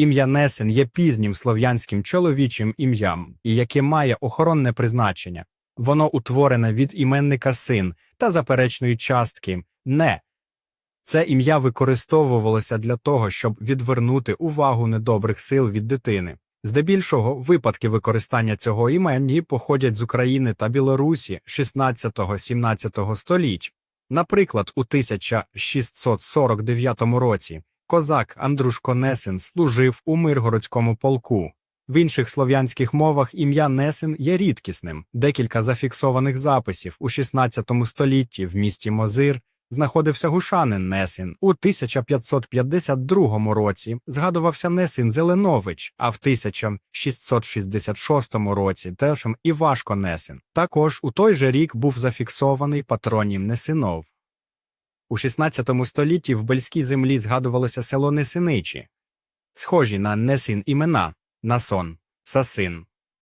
Ім'я Несен є пізнім слов'янським чоловічим ім'ям, і яке має охоронне призначення. Воно утворене від іменника син та заперечної частки не. Це ім'я використовувалося для того, щоб відвернути увагу недобрих сил від дитини. Здебільшого випадки використання цього імені походять з України та Білорусі 16-17 століть. Наприклад, у 1649 році козак Андрушко Несен служив у Миргородському полку. В інших слов'янських мовах ім'я Несен є рідкісним. Декілька зафіксованих записів у 16 столітті в місті Мозир знаходився гушанин Несин. У 1552 році згадувався Несин Зеленович, а в 1666 році теж Івашко Несин. Також у той же рік був зафіксований патронім Несинов. У 16 столітті в Бельській землі згадувалося село Несиничі, схожі на Несин імена Насон, Сасин,